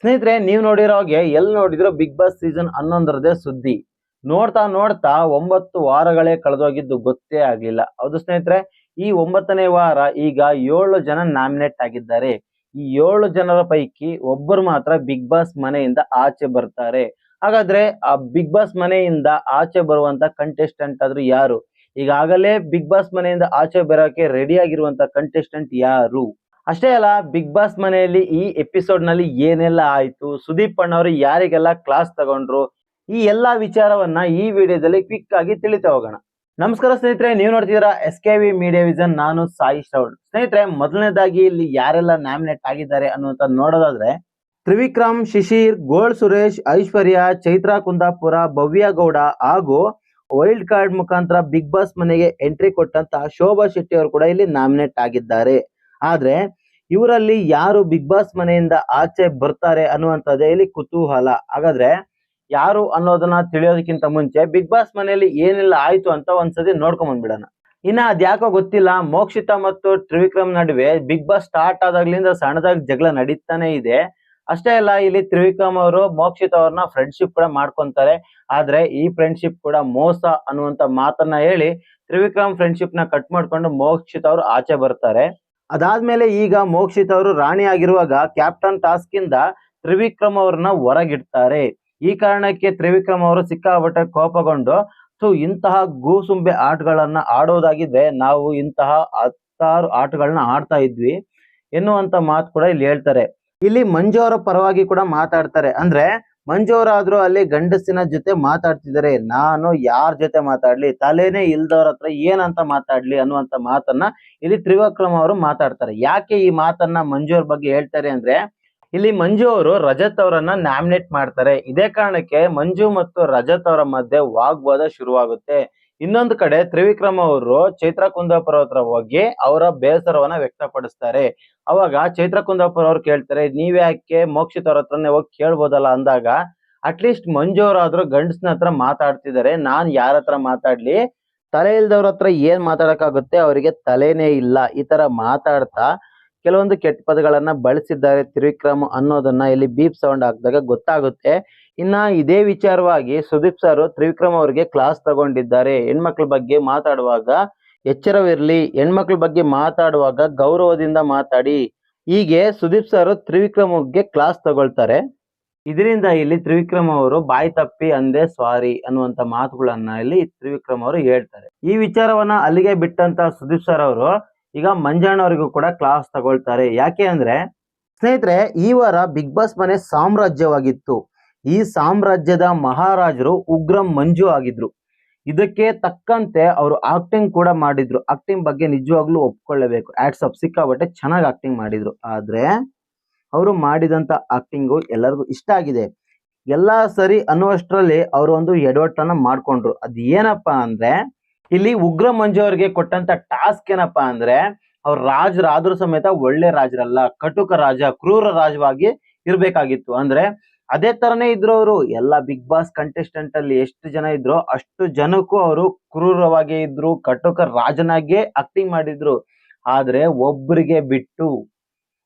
ಸ್ನೇಹಿತರೆ, ನೀವು ನೋಡಿರೋ ಹಾಗೆ ಎಲ್ಲಿ ನೋಡಿದ್ರು ಬಿಗ್ ಬಾಸ್ ಸೀಸನ್ ಹನ್ನೊಂದರದೇ ಸುದ್ದಿ. ನೋಡ್ತಾ ನೋಡ್ತಾ ಒಂಬತ್ತು ವಾರಗಳೇ ಕಳೆದೋಗಿದ್ದು ಗೊತ್ತೇ ಆಗಲಿಲ್ಲ. ಹೌದು ಸ್ನೇಹಿತರೆ, ಈ ಒಂಬತ್ತನೇ ವಾರ ಈಗ ಏಳು ಜನ ನಾಮಿನೇಟ್ ಆಗಿದ್ದಾರೆ. ಈ ಏಳು ಜನರ ಪೈಕಿ ಒಬ್ಬರು ಮಾತ್ರ ಬಿಗ್ ಬಾಸ್ ಮನೆಯಿಂದ ಆಚೆ ಬರ್ತಾರೆ. ಹಾಗಾದ್ರೆ ಆ ಬಿಗ್ ಬಾಸ್ ಮನೆಯಿಂದ ಆಚೆ ಬರುವಂತ ಕಂಟೆಸ್ಟೆಂಟ್ ಆದ್ರೂ ಯಾರು? ಈಗಾಗಲೇ ಬಿಗ್ ಬಾಸ್ ಮನೆಯಿಂದ ಆಚೆ ಬರೋಕೆ ರೆಡಿ ಆಗಿರುವಂತ ಕಂಟೆಸ್ಟೆಂಟ್ ಯಾರು? ಅಷ್ಟೇ ಅಲ್ಲ ಬಿಗ್ ಬಾಸ್ ಮನೆಯಲ್ಲಿ ಈ ಎಪಿಸೋಡ್ನಲ್ಲಿ ಏನೆಲ್ಲ ಆಯ್ತು, ಸುದೀಪ್ ಅಣ್ಣವರು ಯಾರಿಗೆಲ್ಲ ಕ್ಲಾಸ್ ತಗೊಂಡ್ರು, ಈ ಎಲ್ಲಾ ವಿಚಾರವನ್ನ ಈ ವಿಡಿಯೋದಲ್ಲಿ ಕ್ವಿಕ್ ಆಗಿ ತಿಳಿತಾ ಹೋಗೋಣ. ನಮಸ್ಕಾರ ಸ್ನೇಹಿತರೆ, ನೀವು ನೋಡ್ತಿದ್ದೀರಾ S K V media vision ನಾನು ಸಾಯಿ ಶ್ರವಣ್. ಸ್ನೇಹಿತರೆ, ಮೊದಲನೇದಾಗಿ ಇಲ್ಲಿ ಯಾರೆಲ್ಲ ನಾಮಿನೇಟ್ ಆಗಿದ್ದಾರೆ ಅನ್ನುವಂತ ನೋಡೋದಾದ್ರೆ, ತ್ರಿವಿಕ್ರಮ್, ಶಿಶಿರ್, ಗೋಳ್ ಸುರೇಶ್, ಐಶ್ವರ್ಯ, ಚೈತ್ರಾ ಕುಂದಾಪುರ, ಭವ್ಯ ಗೌಡ ಹಾಗೂ ವೈಲ್ಡ್ ಕಾರ್ಡ್ ಮುಖಾಂತರ ಬಿಗ್ ಬಾಸ್ ಮನೆಗೆ ಎಂಟ್ರಿ ಕೊಟ್ಟಂತ ಶೋಭಾ ಶೆಟ್ಟಿ ಅವರು ಕೂಡ ಇಲ್ಲಿ ನಾಮಿನೇಟ್ ಆಗಿದ್ದಾರೆ. ಆದ್ರೆ ಇವರಲ್ಲಿ ಯಾರು ಬಿಗ್ ಬಾಸ್ ಮನೆಯಿಂದ ಆಚೆ ಬರ್ತಾರೆ ಅನ್ನುವಂಥದ್ದೇ ಇಲ್ಲಿ ಕುತೂಹಲ. ಹಾಗಾದ್ರೆ ಯಾರು ಅನ್ನೋದನ್ನ ತಿಳಿಯೋದಕ್ಕಿಂತ ಮುಂಚೆ ಬಿಗ್ ಬಾಸ್ ಮನೆಯಲ್ಲಿ ಏನೆಲ್ಲ ಆಯ್ತು ಅಂತ ಒಂದ್ಸತಿ ನೋಡ್ಕೊಂಡ್ ಬಂದ್ಬಿಡೋಣ. ಇನ್ನ ಅದ್ಯಾಕೋ ಗೊತ್ತಿಲ್ಲ, ಮೋಕ್ಷಿತಾ ಮತ್ತು ತ್ರಿವಿಕ್ರಮ್ ನಡುವೆ ಬಿಗ್ ಬಾಸ್ ಸ್ಟಾರ್ಟ್ ಆದಾಗ್ಲಿಂದ ಸಣ್ಣದಾಗಿ ಜಗಳ ನಡೀತಾನೆ ಇದೆ. ಅಷ್ಟೇ ಅಲ್ಲ, ಇಲ್ಲಿ ತ್ರಿವಿಕ್ರಮ್ ಅವರು ಮೋಕ್ಷಿತ ಅವ್ರನ್ನ ಫ್ರೆಂಡ್ಶಿಪ್ ಕೂಡ ಮಾಡ್ಕೊಂತಾರೆ. ಆದ್ರೆ ಈ ಫ್ರೆಂಡ್ಶಿಪ್ ಕೂಡ ಮೋಸ ಅನ್ನುವಂತ ಮಾತನ್ನ ಹೇಳಿ ತ್ರಿವಿಕ್ರಮ್ ಫ್ರೆಂಡ್ಶಿಪ್ನ ಕಟ್ ಮಾಡ್ಕೊಂಡು ಮೋಕ್ಷಿತ ಅವ್ರು ಆಚೆ ಬರ್ತಾರೆ. ಅದಾದ್ಮೇಲೆ ಈಗ ಮೋಕ್ಷಿತ್ ಅವರು ರಾಣಿ ಆಗಿರುವಾಗ ಕ್ಯಾಪ್ಟನ್ ಟಾಸ್ಕ್ ಇಂದ ತ್ರಿವಿಕ್ರಮ್ ಅವ್ರನ್ನ ಹೊರಗಿಡ್ತಾರೆ. ಈ ಕಾರಣಕ್ಕೆ ತ್ರಿವಿಕ್ರಮ್ ಅವರು ಸಿಕ್ಕಾಪಟ್ಟೆ ಕೋಪಗೊಂಡು ಸೊ ಇಂತಹ ಗೂಸುಂಬೆ ಆಟಗಳನ್ನ ಆಡೋದಾಗಿದ್ರೆ ನಾವು ಇಂತಹ ಹತ್ತಾರು ಆಟಗಳನ್ನ ಆಡ್ತಾ ಇದ್ವಿ ಎನ್ನುವಂತ ಮಾತು ಕೂಡ ಇಲ್ಲಿ ಹೇಳ್ತಾರೆ. ಇಲ್ಲಿ ಮಂಜು ಅವರ ಪರವಾಗಿ ಕೂಡ ಮಾತಾಡ್ತಾರೆ. ಅಂದ್ರೆ ಮಂಜು ಅವರಾದ್ರೂ ಅಲ್ಲಿ ಗಂಡಸಿನ ಜೊತೆ ಮಾತಾಡ್ತಿದ್ದಾರೆ ನಾನು ಯಾರ ಜೊತೆ ಮಾತಾಡ್ಲಿ, ತಲೆನೇ ಇಲ್ದವ್ರ ಹತ್ರ ಏನಂತ ಮಾತಾಡ್ಲಿ ಅನ್ನುವಂತ ಮಾತನ್ನ ಇಲ್ಲಿ ತ್ರಿವಿಕ್ರಮ್ ಅವರು ಮಾತಾಡ್ತಾರೆ. ಯಾಕೆ ಈ ಮಾತನ್ನ ಮಂಜು ಅವ್ರ ಬಗ್ಗೆ ಹೇಳ್ತಾರೆ ಅಂದ್ರೆ, ಇಲ್ಲಿ ಮಂಜು ಅವರು ರಜತ್ ಅವರನ್ನ ನಾಮಿನೇಟ್ ಮಾಡ್ತಾರೆ. ಇದೇ ಕಾರಣಕ್ಕೆ ಮಂಜು ಮತ್ತು ರಜತ್ ಅವರ ಮಧ್ಯೆ ವಾಗ್ವಾದ ಶುರುವಾಗುತ್ತೆ. ಇನ್ನೊಂದು ಕಡೆ ತ್ರಿವಿಕ್ರಮ ಅವರು ಚೈತ್ರ ಕುಂದಾಪುರ ಹತ್ರ ಹೋಗಿ ಅವರ ಬೇಸರವನ್ನ ವ್ಯಕ್ತಪಡಿಸ್ತಾರೆ. ಅವಾಗ ಚೈತ್ರ ಕುಂದಾಪುರ ಅವ್ರು ಕೇಳ್ತಾರೆ ನೀವ್ಯಾಕೆ ಮೋಕ್ಷಿತ್ ಅವ್ರ ಹತ್ರನೇ ಹೋಗಿ ಕೇಳ್ಬೋದಲ್ಲ? ಅಂದಾಗ ಅಟ್ಲೀಸ್ಟ್ ಮಂಜು ಅವರಾದ್ರೂ ಗಂಡಸ್ನ ಹತ್ರ ಮಾತಾಡ್ತಿದ್ದಾರೆ. ನಾನ್ ಯಾರ ಹತ್ರ ಮಾತಾಡ್ಲಿ? ತಲೆ ಇಲ್ದವ್ರ ಹತ್ರ ಏನ್ ಮಾತಾಡಕ್ಕಾಗುತ್ತೆ? ಅವರಿಗೆ ತಲೆನೇ ಇಲ್ಲ. ಈ ತರ ಮಾತಾಡ್ತಾ ಕೆಲವೊಂದು ಕೆಟ್ಟ ಪದಗಳನ್ನ ಬಳಸಿದ್ದಾರೆ ತ್ರಿವಿಕ್ರಮ್ ಅನ್ನೋದನ್ನ ಇಲ್ಲಿ ಬೀಪ್ ಸೌಂಡ್ ಹಾಕಿದಾಗ ಗೊತ್ತಾಗುತ್ತೆ. ಇನ್ನ ಇದೇ ವಿಚಾರವಾಗಿ ಸುದೀಪ್ ಸರ್ ತ್ರಿವಿಕ್ರಮ್ ಅವರಿಗೆ ಕ್ಲಾಸ್ ತಗೊಂಡಿದ್ದಾರೆ. ಹೆಣ್ಮಕ್ಳ ಬಗ್ಗೆ ಮಾತಾಡುವಾಗ ಎಚ್ಚರವಿರ್ಲಿ, ಹೆಣ್ಮಕ್ಳ ಬಗ್ಗೆ ಮಾತಾಡುವಾಗ ಗೌರವದಿಂದ ಮಾತಾಡಿ. ಹೀಗೆ ಸುದೀಪ್ ಸರ್ ತ್ರಿವಿಕ್ರಮ್ಗೆ ಕ್ಲಾಸ್ ತಗೊಳ್ತಾರೆ. ಇದರಿಂದ ಇಲ್ಲಿ ತ್ರಿವಿಕ್ರಮ್ ಅವರು ಬಾಯಿ ತಪ್ಪಿ ಅಂದೆ ಸಾರಿ ಅನ್ನುವಂತ ಮಾತುಗಳನ್ನ ಇಲ್ಲಿ ತ್ರಿವಿಕ್ರಮ್ ಅವರು ಹೇಳ್ತಾರೆ. ಈ ವಿಚಾರವನ್ನ ಅಲ್ಲಿಗೆ ಬಿಟ್ಟಂತ ಸುದೀಪ್ ಸರ್ ಅವರು ಈಗ ಮಂಜಣ್ಣವರಿಗೂ ಕೂಡ ಕ್ಲಾಸ್ ತಗೊಳ್ತಾರೆ. ಯಾಕೆ ಅಂದ್ರೆ, ಸ್ನೇಹಿತರೆ, ಈ ವಾರ ಬಿಗ್ ಬಾಸ್ ಮನೆ ಸಾಮ್ರಾಜ್ಯವಾಗಿತ್ತು. ಈ ಸಾಮ್ರಾಜ್ಯದ ಮಹಾರಾಜರು ಉಗ್ರ ಮಂಜು ಆಗಿದ್ರು. ಇದಕ್ಕೆ ತಕ್ಕಂತೆ ಅವರು ಆಕ್ಟಿಂಗ್ ಕೂಡ ಮಾಡಿದ್ರು. ಆಕ್ಟಿಂಗ್ ಬಗ್ಗೆ ನಿಜವಾಗ್ಲೂ ಒಪ್ಕೊಳ್ಳೇಬೇಕು. ಆಟ್ಸ್ ಅಪ್ ಸಿಕ್ಕಾಬಟ್ಟೆ ಚೆನ್ನಾಗಿ ಆಕ್ಟಿಂಗ್ ಮಾಡಿದ್ರು. ಆದ್ರೆ, ಅವರು ಮಾಡಿದಂತ ಆಕ್ಟಿಂಗು ಎಲ್ಲರಿಗೂ ಇಷ್ಟ ಆಗಿದೆ. ಎಲ್ಲ ಸರಿ ಅನ್ನುವಷ್ಟರಲ್ಲಿ ಅವರು ಒಂದು ಎಡವಟ್ಟನ್ನ ಮಾಡ್ಕೊಂಡ್ರು. ಅದ್ ಏನಪ್ಪಾ ಅಂದ್ರೆ ಇಲ್ಲಿ ಉಗ್ರ ಮಂಜು ಅವ್ರಿಗೆ ಕೊಟ್ಟಂತ ಟಾಸ್ಕ್ ಏನಪ್ಪಾ ಅಂದ್ರೆ, ಅವ್ರ ರಾಜರಾದ್ರೂ ಸಮೇತ ಒಳ್ಳೆ ರಾಜರಲ್ಲ, ಕಟುಕ ರಾಜ, ಕ್ರೂರ ರಾಜವಾಗಿ ಇರ್ಬೇಕಾಗಿತ್ತು. ಅಂದ್ರೆ ಅದೇ ತರನೇ ಇದ್ರು ಅವರು. ಎಲ್ಲ ಬಿಗ್ ಬಾಸ್ ಕಂಟೆಸ್ಟೆಂಟ್ ಅಲ್ಲಿ ಎಷ್ಟು ಜನ ಇದ್ರು ಅಷ್ಟು ಜನಕ್ಕೂ ಅವರು ಕ್ರೂರವಾಗಿ ಇದ್ರು, ಕಟುಕ ರಾಜನಾಗೆ ಆಕ್ಟಿಂಗ್ ಮಾಡಿದ್ರು. ಆದ್ರೆ ಒಬ್ಬರಿಗೆ ಬಿಟ್ಟು,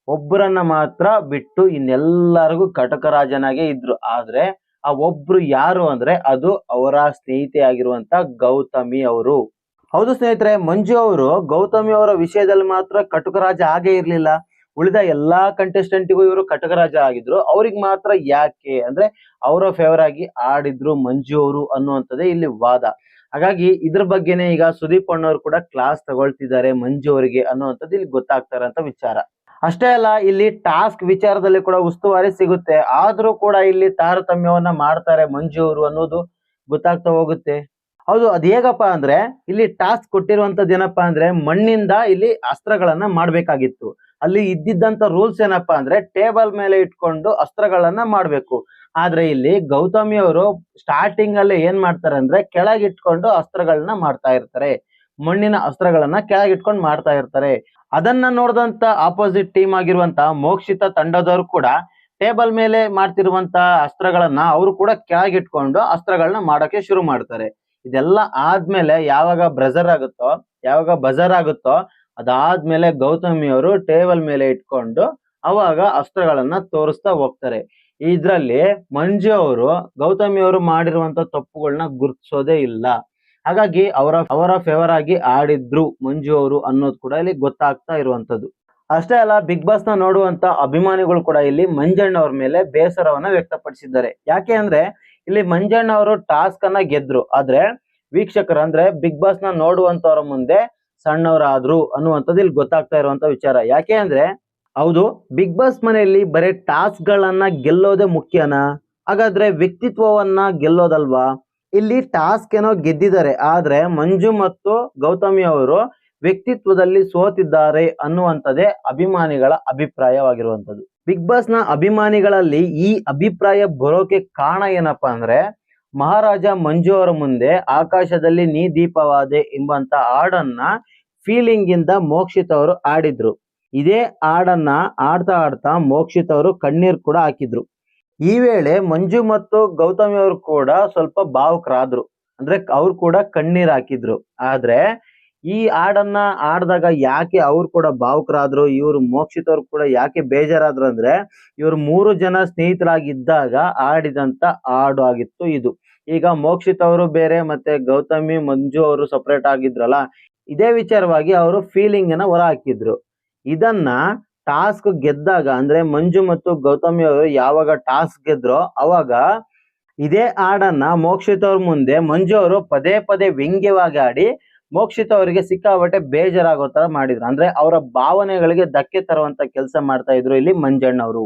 ಒಬ್ಬರನ್ನ ಮಾತ್ರ ಬಿಟ್ಟು ಇನ್ನೆಲ್ಲರಿಗೂ ಕಟಕ ರಾಜನಾಗೆ ಇದ್ರು. ಆದ್ರೆ ಆ ಒಬ್ರು ಯಾರು ಅಂದ್ರೆ ಅದು ಅವರ ಸ್ನೇಹಿತೆ ಆಗಿರುವಂತ ಗೌತಮಿ ಅವರು. ಹೌದು ಸ್ನೇಹಿತರೆ, ಮಂಜು ಅವರು ಗೌತಮಿ ಅವರ ವಿಷಯದಲ್ಲಿ ಮಾತ್ರ ಕಟುಕ ರಾಜ ಆಗೇ ಇರ್ಲಿಲ್ಲ. ಉಳಿದ ಎಲ್ಲಾ ಕಂಟೆಸ್ಟೆಂಟ್ಗೂ ಇವರು ಕಟಕ ರಾಜ ಆಗಿದ್ರು. ಅವ್ರಿಗೆ ಮಾತ್ರ ಯಾಕೆ ಅಂದ್ರೆ ಅವರ ಫೇವರ್ ಆಗಿ ಆಡಿದ್ರು ಮಂಜು ಅವರು ಅನ್ನುವಂಥದ್ದೇ ಇಲ್ಲಿ ವಾದ. ಹಾಗಾಗಿ ಇದ್ರ ಬಗ್ಗೆನೇ ಈಗ ಸುದೀಪ್ ಅಣ್ಣವ್ರು ಕೂಡ ಕ್ಲಾಸ್ ತಗೊಳ್ತಿದ್ದಾರೆ ಮಂಜು ಅವರಿಗೆ ಅನ್ನುವಂಥದ್ದು ಇಲ್ಲಿ ಗೊತ್ತಾಗ್ತಾ ಅಂತ ವಿಚಾರ. ಅಷ್ಟೇ ಅಲ್ಲ, ಇಲ್ಲಿ ಟಾಸ್ಕ್ ವಿಚಾರದಲ್ಲಿ ಕೂಡ ಉಸ್ತುವಾರಿ ಸಿಗುತ್ತೆ. ಆದ್ರೂ ಕೂಡ ಇಲ್ಲಿ ತಾರತಮ್ಯವನ್ನ ಮಾಡ್ತಾರೆ ಮಂಜು ಅವರು ಅನ್ನೋದು ಗೊತ್ತಾಗ್ತಾ ಹೋಗುತ್ತೆ. ಹೌದು, ಅದ್ ಹೇಗಪ್ಪ ಅಂದ್ರೆ, ಇಲ್ಲಿ ಟಾಸ್ಕ್ ಕೊಟ್ಟಿರುವಂತದ್ದು ಏನಪ್ಪಾ ಅಂದ್ರೆ, ಮಣ್ಣಿಂದ ಇಲ್ಲಿ ಅಸ್ತ್ರಗಳನ್ನ ಮಾಡ್ಬೇಕಾಗಿತ್ತು. ಅಲ್ಲಿ ಇದ್ದಿದ್ದಂತ ರೂಲ್ಸ್ ಏನಪ್ಪಾ ಅಂದ್ರೆ, ಟೇಬಲ್ ಮೇಲೆ ಇಟ್ಕೊಂಡು ಅಸ್ತ್ರಗಳನ್ನ ಮಾಡ್ಬೇಕು. ಆದ್ರೆ ಇಲ್ಲಿ ಗೌತಮಿ ಅವರು ಸ್ಟಾರ್ಟಿಂಗ್ ಅಲ್ಲಿ ಏನ್ ಮಾಡ್ತಾರೆ ಅಂದ್ರೆ ಕೆಳಗಿಟ್ಕೊಂಡು ಅಸ್ತ್ರಗಳನ್ನ ಮಾಡ್ತಾ ಇರ್ತಾರೆ. ಮಣ್ಣಿನ ಅಸ್ತ್ರಗಳನ್ನ ಕೆಳಗಿಟ್ಕೊಂಡು ಮಾಡ್ತಾ ಇರ್ತಾರೆ. ಅದನ್ನ ನೋಡಿದಂತ ಆಪೋಸಿಟ್ ಟೀಮ್ ಆಗಿರುವಂತ ಮೋಕ್ಷಿತ ತಂಡದವರು ಕೂಡ ಟೇಬಲ್ ಮೇಲೆ ಮಾಡ್ತಿರುವಂತ ಅಸ್ತ್ರಗಳನ್ನ ಅವರು ಕೂಡ ಕೆಳಗಿಟ್ಕೊಂಡು ಅಸ್ತ್ರಗಳನ್ನ ಮಾಡೋಕೆ ಶುರು ಮಾಡ್ತಾರೆ. ಇದೆಲ್ಲ ಆದ್ಮೇಲೆ ಯಾವಾಗ ಬ್ರಜರ್ ಆಗುತ್ತೋ, ಯಾವಾಗ ಬಜರ್ ಆಗುತ್ತೋ ಅದಾದ್ಮೇಲೆ ಗೌತಮಿ ಅವರು ಟೇಬಲ್ ಮೇಲೆ ಇಟ್ಕೊಂಡು ಅವಾಗ ಅಸ್ತ್ರಗಳನ್ನ ತೋರಿಸ್ತಾ ಹೋಗ್ತಾರೆ. ಇದ್ರಲ್ಲಿ ಮಂಜು ಅವರು ಗೌತಮಿ ಅವರು ಮಾಡಿರುವಂತ ತಪ್ಪುಗಳನ್ನ ಗುರುತಿಸೋದೇ ಇಲ್ಲ. ಹಾಗಾಗಿ ಅವರ ಅವರ ಫೇವರ್ ಆಗಿ ಆಡಿದ್ರು ಮಂಜು ಅವರು ಅನ್ನೋದು ಕೂಡ ಇಲ್ಲಿ ಗೊತ್ತಾಗ್ತಾ ಇರುವಂತದ್ದು ಅಷ್ಟೇ ಅಲ್ಲ ಬಿಗ್ ಬಾಸ್ನ ನೋಡುವಂತ ಅಭಿಮಾನಿಗಳು ಕೂಡ ಇಲ್ಲಿ ಮಂಜಣ್ಣ ಅವ್ರ ಮೇಲೆ ಬೇಸರವನ್ನ ವ್ಯಕ್ತಪಡಿಸಿದ್ದಾರೆ. ಯಾಕೆ ಅಂದ್ರೆ ಇಲ್ಲಿ ಮಂಜಣ್ಣ ಅವರು ಟಾಸ್ಕ್ ಅನ್ನ ಗೆದ್ರು. ಆದ್ರೆ ವೀಕ್ಷಕರು ಅಂದ್ರೆ ಬಿಗ್ ಬಾಸ್ನ ನೋಡುವಂತವ್ರ ಮುಂದೆ ಸಣ್ಣವರಾದ್ರು ಅನ್ನುವಂಥದ್ದು ಇಲ್ಲಿ ಗೊತ್ತಾಗ್ತಾ ಇರುವಂತ ವಿಚಾರ. ಯಾಕೆ ಅಂದ್ರೆ ಹೌದು ಬಿಗ್ ಬಾಸ್ ಮನೆಯಲ್ಲಿ ಬರೀ ಟಾಸ್ಕ್ ಗಳನ್ನ ಗೆಲ್ಲೋದೇ ಮುಖ್ಯನಾ? ಹಾಗಾದ್ರೆ ವ್ಯಕ್ತಿತ್ವವನ್ನ ಗೆಲ್ಲೋದಲ್ವಾ? ಇಲ್ಲಿ ಟಾಸ್ಕ್ ಏನೋ ಗೆದ್ದಿದ್ದಾರೆ. ಆದ್ರೆ ಮಂಜು ಮತ್ತು ಗೌತಮಿ ಅವರು ವ್ಯಕ್ತಿತ್ವದಲ್ಲಿ ಸೋತಿದ್ದಾರೆ ಅನ್ನುವಂಥದ್ದೇ ಅಭಿಮಾನಿಗಳ ಅಭಿಪ್ರಾಯವಾಗಿರುವಂತದ್ದು ಬಿಗ್ ಬಾಸ್ನ ಅಭಿಮಾನಿಗಳಲ್ಲಿ ಈ ಅಭಿಪ್ರಾಯ ಬರೋಕೆ ಕಾರಣ ಏನಪ್ಪಾ ಅಂದ್ರೆ, ಮಹಾರಾಜ ಮಂಜು ಅವರ ಮುಂದೆ ಆಕಾಶದಲ್ಲಿ ನೀ ದೀಪವಾದೆ ಎಂಬಂತ ಹಾಡನ್ನ ಫೀಲಿಂಗ್ ಇಂದ ಮೋಕ್ಷಿತ್ ಅವರು ಆಡಿದ್ರು ಇದೇ ಹಾಡನ್ನ ಆಡ್ತಾ ಆಡ್ತಾ ಮೋಕ್ಷಿತ್ ಅವರು ಕಣ್ಣೀರ್ ಕೂಡ ಹಾಕಿದ್ರು. ಈ ವೇಳೆ ಮಂಜು ಮತ್ತು ಗೌತಮಿ ಅವರು ಕೂಡ ಸ್ವಲ್ಪ ಭಾವುಕರಾದ್ರು. ಅಂದ್ರೆ ಅವ್ರು ಕೂಡ ಕಣ್ಣೀರ್ ಹಾಕಿದ್ರು. ಆದ್ರೆ ಈ ಹಾಡನ್ನ ಆಡ್ದಾಗ ಯಾಕೆ ಅವ್ರು ಕೂಡ ಭಾವುಕರಾದ್ರು, ಇವ್ರು ಮೋಕ್ಷಿತವ್ರು ಕೂಡ ಯಾಕೆ ಬೇಜಾರಾದ್ರು ಅಂದ್ರೆ ಇವ್ರು ಮೂರು ಜನ ಸ್ನೇಹಿತರಾಗಿದ್ದಾಗ ಆಡಿದಂತ ಹಾಡು ಆಗಿತ್ತು ಇದು. ಈಗ ಮೋಕ್ಷಿತ್ ಅವರು ಬೇರೆ ಮತ್ತೆ ಗೌತಮಿ, ಮಂಜು ಅವರು ಸಪರೇಟ್ ಆಗಿದ್ರಲ್ಲ, ಇದೇ ವಿಚಾರವಾಗಿ ಅವರು ಫೀಲಿಂಗ್ ಅನ್ನ ಹೊರ ಹಾಕಿದ್ರು. ಇದನ್ನ ಟಾಸ್ಕ್ ಗೆದ್ದಾಗ, ಅಂದ್ರೆ ಮಂಜು ಮತ್ತು ಗೌತಮಿ ಅವರು ಯಾವಾಗ ಟಾಸ್ಕ್ ಗೆದ್ರೋ ಅವಾಗ ಇದೇ ಹಾಡನ್ನ ಮೋಕ್ಷಿತ್ ಅವ್ರ ಮುಂದೆ, ಮಂಜು ಅವರು ಪದೇ ಪದೇ ವ್ಯಂಗ್ಯವಾಗಿ ಆಡಿ ಮೋಕ್ಷಿತ್ ಅವರಿಗೆ ಸಿಕ್ಕಾಬಟ್ಟೆ ಬೇಜಾರಾಗೋ ತರ ಮಾಡಿದ್ರು. ಅಂದ್ರೆ ಅವರ ಭಾವನೆಗಳಿಗೆ ಧಕ್ಕೆ ತರುವಂತ ಕೆಲಸ ಮಾಡ್ತಾ ಇದ್ರು ಇಲ್ಲಿ ಮಂಜಣ್ಣ ಅವರು